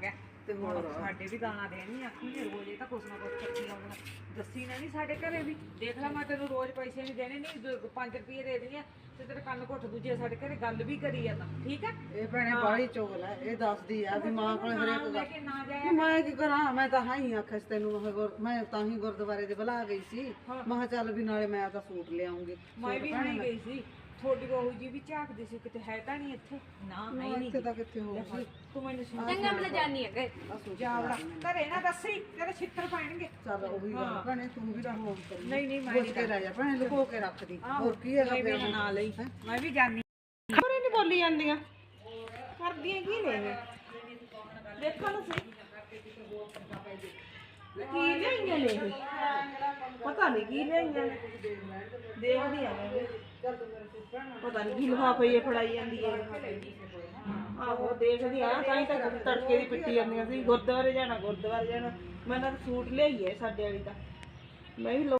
ਵੀ ਗਾਣਾ ਦੇਣੀ ਆਖੀ ਰੋਜ਼ ਇਹ ਤਾਂ ਕੁਛ ਨਾ ਕੁਛ ਕਰਦੀ ਆਉਂਦਾ ਦੱਸੀ ਨਾ ਨਹੀਂ ਸਾਡੇ ਘਰੇ ਵੀ। ਦੇਖ ਲੈ ਮੈਂ ਤੈਨੂੰ ਰੋਜ਼ ਪੈਸੇ ਨਹੀਂ ਦੇਣੇ ਨਹੀਂ 5 ਰੁਪਏ ਦੇ ਦੇਣੀ ਆ ਤੇ ਤੇਰੇ ਕੰਨ ਘੁੱਟ ਦੂਜੇ ਸਾਡੇ ਘਰੇ ਗੱਲ ਵੀ ਕਰੀ ਆ ਤਾਂ ਠੀਕ ਆ? ਇਹ ਭੈਣੇ ਬਾਹਲੀ ਚੋਲ ਹੈ ਇਹ ਦੱਸਦੀ ਆ ਵੀ ਮਾਂ ਕੋਲ ਹਰੇਕ ਗੱਲ ਮੈਂ ਕੀ ਕਰਾਂ? ਮੈਂ ਤਾਂ ਹਾਂ ਹੀ ਆਖਿਆ ਸੀ ਤੈਨੂੰ ਮੈਂ ਤਾਂ ਹੀ ਗੁਰਦੁਆਰੇ ਦੇ ਬੁਲਾ ਗਈ ਸੀ। ਮੈਂ ਚੱਲ ਵੀ ਨਾਲੇ ਮੈਂ ਤਾਂ ਸੂਟ ਲਿਆਉਂਗੀ। ਮੈਂ ਵੀ ਨਹੀਂ ਗਈ ਸੀ। ਤੁਹਾਡੀ ਬਹੂ ਜੀ ਵੀ ਝਾਕਦੀ ਸੀ ਕਿਤੇ ਹੈ ਤਾਂ ਨਹੀਂ ਇੱਥੇ? ਨਾ ਹੈ ਨਹੀਂ। ਇੱਥੇ ਤਾਂ ਕਿੱਥੇ ਹੋ ਸੀ? ਤੂੰ ਮੈਨੂੰ ਸੁਣ। ਚੰਗਾ ਮੈਂ ਜਾਣੀ ਹੈ ਗਏ। ਜਾਵੜਾ ਘਰੇ ਨਾ ਦੱਸੀ ਤੇਰੇ ਛਿੱਤਰ ਪੈਣਗੇ। ਚੱਲ ਉਹੀ ਗੱਲ। ਭੈਣੇ ਤੂੰ ਵੀ ਤਾਂ ਹੋਂ ਕਰੀ ਨਹੀਂ ਨਹੀਂ ਮੈਂ ਕੇ ਰਹਿ ਜਾ ਭੈਣੇ ਲੁਕੋ ਕੇ ਰੱਖਦੀ ਹੋਰ ਕੀ ਹੈਗਾ ਮੈਂ ਫਿਰ ਵੀ ਨਾ ਲਈ। ਮੈਂ ਵੀ ਜਾਣੀ। ਖਬਰੇ ਨਹੀਂ ਬੋਲੀ ਜਾਂਦੀਆਂ। ਕਰਦੀਆਂ ਕੀ ਨੇ ਦੇਖੋ ਨਾ ਸਹੀ ਕੀ ਲਿਆਈਆਂ ਨੇ ਇਹ? ਪਤਾ ਨਹੀਂ ਕੀ ਲਿਆਈਆਂ ਨੇ। ਦੇਖਦੀ ਆ। ਮੈਂ। ਪਤਾ ਨਹੀਂ ਕੀ ਲਿਫਾਫਾ ਇਹ ਫੜਾਈ ਜਾਂਦੀ ਹੈ। ਆਹੋ ਦੇਖਦੀ ਆ। ਤਾਂ ਹੀ ਤਾਂ ਤੜਕੇ ਦੀ ਪਿੱਟੀ ਜਾਂਦੀਆਂ ਸੀ। ਗੁਰਦੁਆਰੇ ਜਾਣਾ ਗੁਰਦੁਆਰੇ ਜਾਣਾ। ਮੈਂ ਤਾਂ ਸੂਟ ਲਿਆਈ ਹੈ ਸਾਡੇ ਵਾਲੀ ਦਾ। ਮੈਂ ਵੀ ਲੋ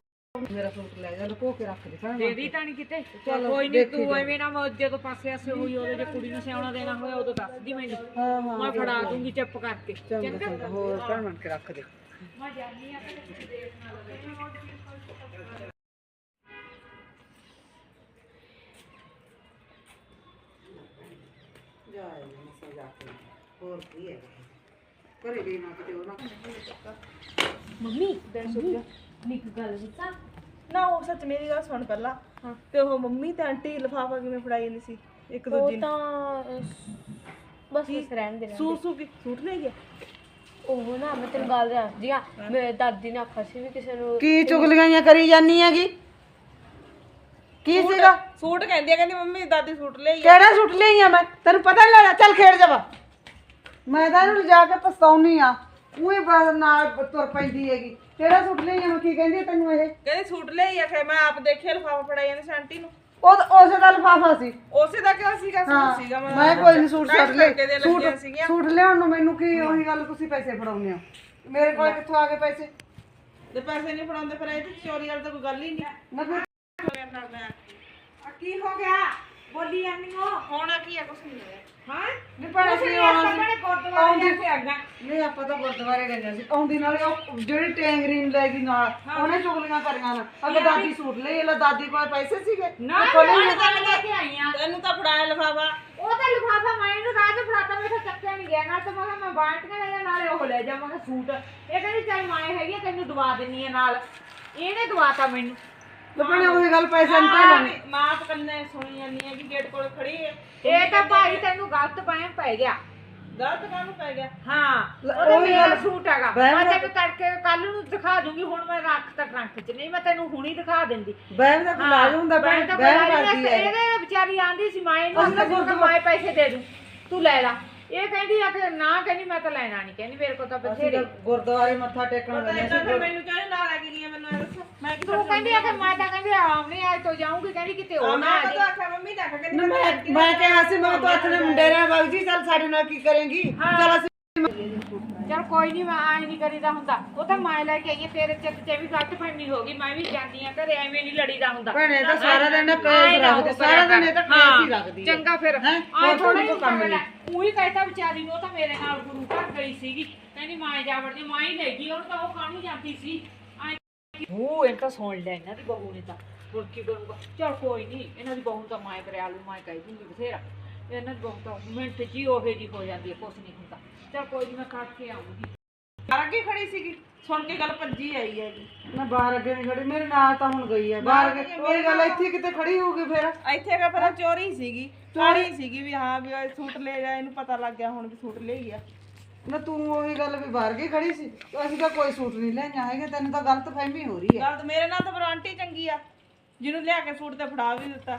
ਮੇਰਾ ਸੂਟ ਲੈ ਜਾ ਲੁਕੋ ਕੇ ਰੱਖ ਦੇ ਭੈਣੇ ਦੇ ਦੀ ਤਾਂ ਨਹੀਂ ਕਿਤੇ? ਕੋਈ ਨਹੀਂ ਤੂੰ ਐਵੇਂ ਨਾ ਮੈਂ ਜਦੋਂ ਪਾਸੇ ਆਸੇ ਹੋਈ ਉਹਦੇ ਜੇ ਕੁੜੀ ਨੂੰ ਸਿਆਉਣਾ ਦੇਣਾ ਹੋਇਆ ਉਦੋਂ ਦੱਸ ਦੀ ਮੈਨੂੰ। ਹਾਂ ਹਾਂ ਮੈਂ ਫੜਾ ਦੂੰਗੀ ਚੁੱਪ ਕਰਕੇ। ਚੰਗਾ। ਚੰਗਾ। ਹੋਰ ਭੈਣ ਬਣ ਕੇ ਰੱਖ ਦੇ। ਮੈਂ ਜਾਣੀ ਆ ਤੇ ਤੁਸੀਂ ਦੇਖ ਨਾ ਲਓ ਜਾ ਇਹਨੇ ਸਜਾ ਕੇ। ਹੋਰ ਕੀ ਹੈ? ਘਰੇ ਗਈ ਨਾ ਕਿਤੇ ਉਹ ਨਾ। ਮੰਮੀ ਨਿੱਕ ਗੱਲ ਦੱਸਾਂ ਨਾ ਉਹ ਸੱਚ ਮੇਰੀ ਗੱਲ ਸੁਣ ਪਹਿਲਾਂ। ਤੇ ਉਹ ਮੰਮੀ ਤੇ ਆਂਟੀ ਲਿਫਾਫਾ ਕਿਵੇਂ ਫੜਾਈ ਜਾਂਦੀ ਸੀ? ਇੱਕ ਉਹ ਦੂਜੀ ਨੂੰ। ਤਾਂ ਅਹ, ਬਸ ਬਸ ਰਹਿਣ ਦੇਣਾ ਸੂਟ ਸੂਟ ਸੂਟ ਲੈ ਗਿਆ? ਉਹ ਨਾ ਮੈਂ ਤੈਨੂੰ ਗੱਲ ਦੱਸਦੀ ਆ ਮੇਰੇ ਦਾਦੀ ਨੇ ਆਖਿਆ ਸੀ ਵੀ ਕਿਸੇ ਨੂੰ ਕੀ ਚੁਗਲੀਆਂ ਕਰੀ ਜਾਨੀ ਹੈਗੀ? ਕੀ ਸੀਗਾ? ਸੂਟ ਕਹਿੰਦੀ ਆ ਕਹਿੰਦੀ ਮੰਮੀ ਦਾਦੀ ਸੂਟ ਲੈ ਕਿਹੜਾ ਸੁੱਟ ਲਈਆਂ ਮੈਂ? ਤੈਨੂੰ ਪਤਾ ਨਹੀਂ ਲੱਗਦਾ ਚੱਲ ਖੇਡ ਜਾਵਾ। ਮੈਂ ਤਾਂ ਇਹਨੂੰ ਲਿਜਾ ਕੇ ਪਛਤਾਉਣੀ ਆ। ਉਹੀ ਬਸ ਨਾਲ ਤੁਰ ਪੈਂਦੀ ਹੈਗੀ। ਕਿਹੜਾ ਸੁੱਟ ਲਈਆਂ ਮੈਂ ਕੀ ਕਹਿੰਦੀ ਆ ਤੈਨੂੰ ਇਹ? ਕਹਿੰਦੀ ਸੂਟ ਲੈ ਆ ਫਿਰ ਮੈਂ ਆਪ ਦੇਖਿਆ ਲਿਫਾਫਾ ਫੜਾਈ ਜਾਂਦੀ ਸੀ ਆਂਟੀ ਨੂੰ। ਉਹ ਤਾਂ ਉਸੇ ਦਾ ਲਿਫਾਫਾ ਸੀ। ਉਸੇ ਦਾ ਕਿਹਾ ਸੀਗਾ? ਸੂਟ ਸੀਗਾ ਮੈਂ ਮੈਂ ਕੋਈ ਨਹੀਂ ਸੂਟ ਛੱਡ ਲੈ ਸੂਟ ਸੂਟ ਲਿਆਉਣ ਨੂੰ ਮੈਨੂੰ ਕੀ ਉਹੀ ਗੱਲ ਤੁਸੀਂ ਪੈਸੇ ਫੜਾਉਂਦੇ ਹੋ? ਮੇਰੇ ਕੋਲ ਕਿੱਥੋਂ ਆ ਗਏ ਪੈਸੇ? ਤੇ ਪੈਸੇ ਨਹੀਂ ਫੜਾਉਂਦੇ ਫਿਰ ਇਹ ਚੋਰੀ ਵਾਲੀ ਤਾਂ ਕੋਈ ਗੱਲ ਹੀ ਨਹੀਂ। ਨਾ ਫਿਰ ਆ ਕੀ ਹੋ ਗਿਆ? ਬੋਲੀ ਜਾਂਦੀ ਹੋ। ਹੋਣਾ ਕੀ ਆ ਕੁਛ ਨਹੀਂ ਹੋਇਆ। ਹਾਂ? ਨਹੀਂ ਪੜਾ ਸੀ ਨੀ, ਆਗਾ ਨਹੀਂ ਆਪਾਂ ਤਾਂ ਗੁਰਦੁਆਰੇ ਗਈਆਂ ਸੀ। ਆਉਂਦੀ ਨਾਲੇ ਉਹ ਜਿਹੜੀ ਟੈਂਗਰੀਨ ਲੈ ਗਈ ਨਾਲ ਉਹਨੇ ਚੁਗਲੀਆਂ ਕਰੀਆਂ ਨਾ। ਅਗੇ ਦਾਦੀ ਸੂਟ ਲਈ ਲੈ ਦਾਦੀ ਕੋਲ ਪੈਸੇ ਸੀਗੇ। ਨਾ ਮੈਂ ਤਾਂ ਲੈ ਕੇ ਆਈ ਆ। ਤੈਨੂੰ ਤਾਂ ਫੜਾਇਆ ਲਿਫਾਫਾ। ਉਹ ਤਾਂ ਲਿਫਾਫਾ ਮੈਂ ਇਹਨੂੰ ਚ ਫੜਾਤਾ ਮੈਂ ਤਾਂ ਚੱਕਿਆ ਨਹੀਂ ਗਿਆ। ਨਾਲ ਤਾਂ ਮੈਂ ਮੈਂ ਬਾਲਟੀਆਂ ਲੈ ਜਾ ਨਾਲੇ ਉਹ ਲੈ ਜਾ। ਮੈਂ ਕਿਹਾ ਸੂਟ। ਇਹ ਕਹਿੰਦੀ ਚੱਲ ਮਾਏ ਹੈਗੀ ਆ, ਤੈਨੂੰ ਦਵਾ ਦਿੰਨੀ ਆ ਨਾਲ। ਇਹਨੇ ਦਵਾਤਾ ਮੈਨੂੰ। ਲੱਭਣੇ ਉਹੀ ਗੱਲ ਪੈਸੇ ਨਹੀਂ ਲੈਣੇ ਮਾਂ ਤਾਂ ਕੰਨੇ ਸੁਣੀ ਜਾਂਦੀ ਹੈ ਕਿ ਗੇਟ ਕੋਲ ਖੜੀ ਹੈ ਇਹ ਤਾਂ ਭਾਈ ਤੈਨੂੰ ਗਲਤ ਪਾਇਆ ਪੈ ਗਿਆ। ਗਲਤ ਕਾਹਨੂੰ ਪੈ ਗਿਆ। ਹਾਂ ਉਹ ਮੇਰਾ ਸੂਟ ਹੈਗਾ। ਮੈਂ ਦਾ- ਤੈਨੂੰ ਤੜਕੇ ਕੱਲ ਨੂੰ ਦਿਖਾ ਦੂੰਗੀ ਹੁਣ ਮੈਂ ਰੱਖ ਤਾ ਟਰੰਕ 'ਚ ਨਹੀਂ ਮੈਂ ਤੈਨੂੰ ਹੁਣੀ ਦਿਖਾ ਦਿੰਦੀ। ਬਹਿਮ ਦਾ ਇਲਾਜ ਹੁੰਦਾ ਮੈਂ ਭੈਣ ਤਾਂ ਬਹਿਮ ਬੁਲਾਈ ਕਰਦੀ ਨਾ, ਹੈ ਇਹਦੇ ਵਿਚਾਰੀ ਆਂਦੀ ਸੀ ਮਾਏ ਨੂੰ ਅਸੀਂ ਤਾਂ ਮੈਂ ਮਾਏ ਪੈਸੇ ਦੇ ਦੂੰ। ਤੂੰ ਲੈ ਲੈ। ਇਹ ਕਹਿੰਦੀ ਆ ਕਿ ਨਾ ਕਹਿੰਦੀ ਮੈਂ ਤਾਂ ਲੈਣਾ ਨਹੀਂ। ਕਹਿੰਦੀ ਮੇਰੇ ਕੋਲ ਤਾਂ ਅਸੀਂ ਬਥੇਰੇ ਤਾਂ ਗੁਰਦੁਆਰੇ ਮੱਥਾ ਟੇਕਣ ਗਏ ਤਾਂ ਸੀ ਫਿਰ ਮੈਨੂੰ ਕਹਿੰਦੇ ਨਾਲ ਲੱਗ ਗਈ ਮੈਨੂੰ ਇਹ ਦੱਸੋ ਮੈਂ ਕੀ ਤੂੰ ਕਹਿੰਦੀ ਆ ਕਿ ਮੈਂ ਤਾਂ ਕਹਿੰਦੀ ਆਉਣੀ ਅੱਜ ਤੋਂ ਜਾਊਂਗੀ ਕਹਿੰਦੀ ਕਿਤੇ ਹੋਰ ਨਾ ਮੈਂ ਆ ਤਾਂ ਆਖਿਆ ਮੰਮੀ ਦਾ ਕਹਿੰਦੀ ਨਾ ਮੈਂ ਮੈਂ ਕਿਹਾ ਸੀ ਮੈਂ ਤਾਂ ਆਪਣੇ ਮੁੰਡੇ ਰਿਆ ਬਾਬੂ ਜੀ ਚੱਲ ਸਾਡੇ ਨਾਲ ਕੀ ਕਰੇਂਗੀ? ਚੱਲ ਅਸੀਂ ਚਲ ਕੋਈ ਨਹੀਂ ਮੈਂ ਆਏ ਨਹੀਂ ਕਰੀਦਾ ਹੁੰਦਾ। ਉਹ ਤਾਂ ਮਾਏ ਲੈ ਕੇ ਆਈ ਤੇਰੇ ਚੱਕ ਤੇ ਵੀ ਗਲਤ ਫਹਿਮੀ ਹੋ ਗਈ ਮੈਂ ਵੀ ਜਾਂਦੀ ਆ ਘਰੇ ਐਵੇਂ ਨਹੀਂ ਲੜੀਦਾ ਹੁੰਦਾ। ਭੈਣੇ ਤਾਂ ਸਾਰਾ ਦਿਨ ਆਏਂ ਕੇਸ ਨਾ ਰੱਖਦੇ ਉਹ ਸਾਰਾ ਦਿਨ ਇਹ ਤਾਂ ਕੇਸ ਹੀ ਹਾਂ, ਰੱਖਦੀ ਹੈ। ਚੰਗਾ ਫਿਰ। ਹੈਂ? ਆਏ ਹੋਰ ਥੋੜਾ ਕੋਈ ਹੀ ਕੰਮ ਕੰਮ ਨਹੀਂ। ਉਹੀ ਕਹਿਤਾ ਵਿਚਾਰੀ ਨੂੰ ਉਹ ਤਾਂ ਮੇਰੇ ਨਾਲ ਗੁਰੂ ਘਰ ਗਈ ਸੀਗੀ। ਕਹਿੰਦੀ ਮਾਂ ਜਾ ਵੜਦੀ ਮਾਂ ਹੀ ਲੈ ਗਈ ਉਹਨੂੰ ਤਾਂ ਉਹ ਕਾਹਨੂੰ ਜਾਂਦੀ ਸੀ? ਆਏਂ ਉਹ ਇਹ ਤਾਂ ਸੁਣ ਲੈ ਇਹਨਾਂ ਦੀ ਬਹੂ ਨੇ ਤਾਂ। ਹੁਣ ਕੀ ਕਰੂਗਾ ਚਲ ਕੋਈ ਨਹੀਂ ਇਹਨਾਂ ਦੀ ਬਹੂ ਤਾਂ ਮਾਂ ਬਰਿਆਲੂ ਮਾਂ ਕਹਿ ਦਿੰਦੀ ਬਥੇਰਾ। ਇਹਨਾਂ ਦੀ ਬਹੂ ਤਾਂ ਮਿੰਟ ਜੀ ਉਹੇ ਜੀ ਹੋ ਜਾਂਦੀ ਹੈ ਕੁਛ ਨਹੀਂ ਹੁੰਦਾ। ਚਲ ਕੋਈ ਨਹੀਂ ਮੈਂ ਕੱਟ ਕੇ ਆਉਂਗੀ ਅੱਗੇ ਖੜੀ ਸੀਗੀ। ਸੁਣ ਕੇ ਗੱਲ ਭੱਜੀ ਆਈ ਹੈਗੀ। ਮੈਂ ਬਾਹਰ ਅੱਗੇ ਨਹੀਂ ਖੜੀ ਮੇਰੇ ਨਾਲ ਤਾਂ ਹੁਣ ਗਈ ਹੈ। ਬਾਹਰ ਅੱਗੇ ਕੋਈ ਗੱਲ ਇੱਥੇ ਕਿਤੇ ਖੜੀ ਹੋਊਗੀ ਫਿਰ। ਇੱਥੇ ਚੋਰੀ ਸੀਗੀ। ਚੋਰੀ? ਸੀਗੀ ਵੀ ਹਾਂ ਵੀ ਸੂਟ ਲੈ ਜਾ ਇਹਨੂੰ ਪਤਾ ਲੱਗ ਗਿਆ ਹੁਣ ਵੀ ਸੂਟ ਲੈ ਗਿਆ। ਨਾ ਤੂੰ ਉਹੀ ਗੱਲ ਵੀ ਬਾਹਰ ਗਈ ਖੜੀ ਸੀ? ਅਸੀਂ ਤਾਂ ਕੋਈ ਸੂਟ ਨਹੀਂ ਲੈਣਾ ਹੈਗਾ, ਤੈਨੂੰ ਤਾਂ ਗਲਤ ਫਹਿਮੀ ਹੋ ਰਹੀ ਹੈ। ਗੱਲ ਤਾਂ ਮੇਰੇ ਨਾਲ ਤਾਂ ਪਰ ਆਂਟੀ ਚੰਗੀ ਆ, ਜਿਹਨੂੰ ਲਿਆ ਕੇ ਸੂਟ ਤੇ ਫੜਾ ਵੀ ਦਿੱਤਾ।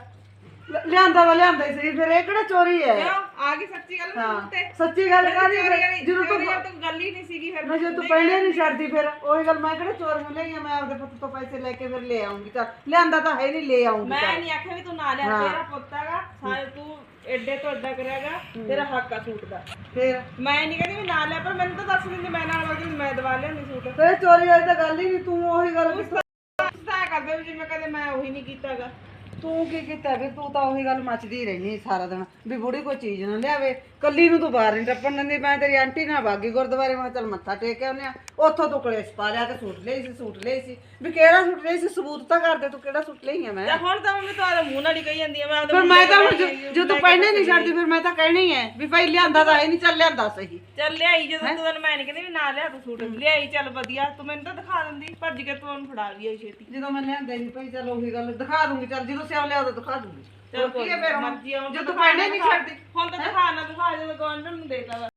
ਲ- ਲਿਆਂਦਾ ਵਾ ਲਿਆਂਦਾ ਹੀ ਸੀ ਫਿਰ ਇਹ ਕਿਹੜਾ ਚੋਰੀ ਹੈ? ਕਿਉਂ? ਆ ਗਈ ਸੱਚੀ ਗੱਲ ਸੂਟ ਤੇ। ਸੱਚੀ ਗੱਲ ਵਾਲੀ- ਜਦੋਂ ਤੂੰ ਗੱਲ ਹੀ ਨਹੀਂ ਸੀਗੀ ਫਿਰ ਮੈਂ ਜੇ ਤੂੰ ਪਹਿਲੇ ਨਹੀਂ ਛੱਡਦੀ ਫਿਰ ਉਹੀ ਗੱਲ ਮੈਂ ਕਿਹੜਾ ਚੋਰ ਨੂੰ ਲਈ ਆ ਮੈਂ ਆਪਦੇ ਪੁੱਤ ਤੋਂ ਪੈਸੇ ਲੈ ਕੇ ਫਿਰ ਲੈ ਆਉਂਗੀ। ਤਾਂ ਲਿਆਂਦਾ ਤਾਂ ਹੈ ਨਹੀਂ ਲੈ ਆਉਂਗੀ ਮੈਂ ਨਹੀਂ ਆਖਿਆ ਵੀ ਤੂੰ ਨਾ ਲਿਆ ਤੇਰਾ ਪੁੱਤ ਹੈਗਾ ਸਾਰੇ ਤੂੰ ਐਡੇ ਤੋਂ ਐਡਾ ਕਰਿਆਗਾ ਤੇਰਾ ਹੱਕ ਆ ਸੂਟ ਦਾ। ਫਿਰ? ਮੈਂ ਨਹੀਂ ਕਹਿੰਦੀ ਵੀ ਨਾ ਲਿਆ ਪਰ ਮੈਨੂੰ ਤਾਂ ਦੱਸ ਦਿੰਦੀ ਮੈਂ ਨਾਲ ਵਗਦੀ ਮੈਂ ਦਵਾ ਲਿਆਉਂਦੀ ਸੂਟ। ਫਿਰ ਚੋਰੀ ਵਾਲੀ ਤਾਂ ਗੱਲ ਹੀ ਨਹੀਂ ਤੂੰ ਉਹੀ ਗੱਲ ਕਿਸ ਤਾਂ ਕਰਦੇ ਵੀ ਜਿਵੇਂ ਕਦੇ ਮੈਂ ਉਹੀ ਨਹੀਂ ਕੀਤਾਗਾ ਤੂੰ ਕੀ ਕੀਤਾ ਵੀ ਤੂੰ ਤਾਂ ਉਹੀ ਗੱਲ ਮੱਚਦੀ ਰਹਿਣੀ ਸਾਰਾ ਦਿਨ ਵੀ ਬੁੜੀ ਕੋਈ ਚੀਜ਼ ਨਾ ਲਿਆਵੇ। ਕੱਲੀ ਨੂੰ ਤੂੰ ਬਾਹਰ ਨਹੀਂ ਟੱਪਣ ਦਿੰਦੀ ਮੈਂ ਤੇਰੀ ਆਂਟੀ ਨਾਲ ਬਾਗੀ ਗੁਰਦੁਆਰੇ ਮੈਂ ਚੱਲ ਮੱਥਾ ਟੇਕ ਕੇ ਆਉਂਦੇ ਆ ਉੱਥੋਂ ਤੂੰ ਕਲੇਸ਼ ਪਾ ਲਿਆ ਤੇ ਸੂਟ ਲਈ ਸੀ ਸੂਟ ਲਈ ਸੀ। ਵੀ ਕਿਹੜਾ ਸੂਟ ਲਈ ਸੀ ਸਬੂਤ ਤਾਂ ਕਰ ਦੇ ਤੂੰ ਕਿਹੜਾ ਸੂਟ ਲਈ ਆ ਮੈਂ? ਤੇ ਹੁਣ ਤਾਂ ਮੰਮੀ ਤੁਹਾਡੇ ਮੂੰਹ ਨਾਲ ਹੀ ਕਹੀ ਜਾਂਦੀ ਆ ਮੈਂ ਆਪਦੇ ਫਿਰ ਮੁੰਡੇ ਮੈਂ ਤਾਂ ਹੁਣ ਕਹੀ ਜੋ- ਜੋ ਤੂੰ ਪਹਿਨੇ ਨਹੀਂ ਛੱਡਦੀ ਫਿਰ ਮੈਂ ਤਾਂ ਕਹਿਣਾ ਹੀ ਹੈ ਵੀ ਭਾਈ ਲਿਆਂਦਾ ਤਾਂ ਇਹ ਨਹੀਂ ਚੱਲ ਲਿਆਂਦਾ ਸਹੀ। ਚੱਲ ਲਿਆਈ ਜਦੋਂ ਤੂੰ ਤੈਨੂੰ ਮੈਂ ਨਹੀਂ ਕਹਿੰਦੀ ਵੀ ਨਾ ਲਿਆ ਤੂੰ ਸੂਟ। ਲਿਆਈ ਚੱਲ ਵਧੀਆ ਤੂੰ ਮੈਨੂੰ ਤਾਂ ਦਿਖਾ ਦਿੰਦੀ ਭੱਜ ਕੇ ਤੂੰ ਉਹਨੂੰ ਫੜਾ ਲਈ ਛੇਤੀ। ਜਦੋਂ ਮੈਂ ਲਿਆਂਦਾ ਨਹੀਂ ਭਾਈ ਚਲ ਉਹੀ ਗੱਲ ਦਿਖਾ ਦੂੰਗੀ ਚੱਲ ਜਦੋਂ ਸਿਆਉ ਲਿਆ ਉਦੋਂ ਦਿਖਾ ਦੂੰਗੀ। ਚੱਲ ਕੀ ਹੈ ਫਿਰ ਹੁਣ? ਮਰਜ਼ੀ ਆ, ਹੁਣ ਜੇ ਤਾਂ ਨਹੀਂ ਛੱਡਦੀ। ਹੁਣ ਤਾਂ ਦਿਖਾ ਨਾ ਦਿਖਾ ਜਦੋਂ ਗਵਾਂਢਣ ਨੂੰ ਦੇਖ ਲਾ।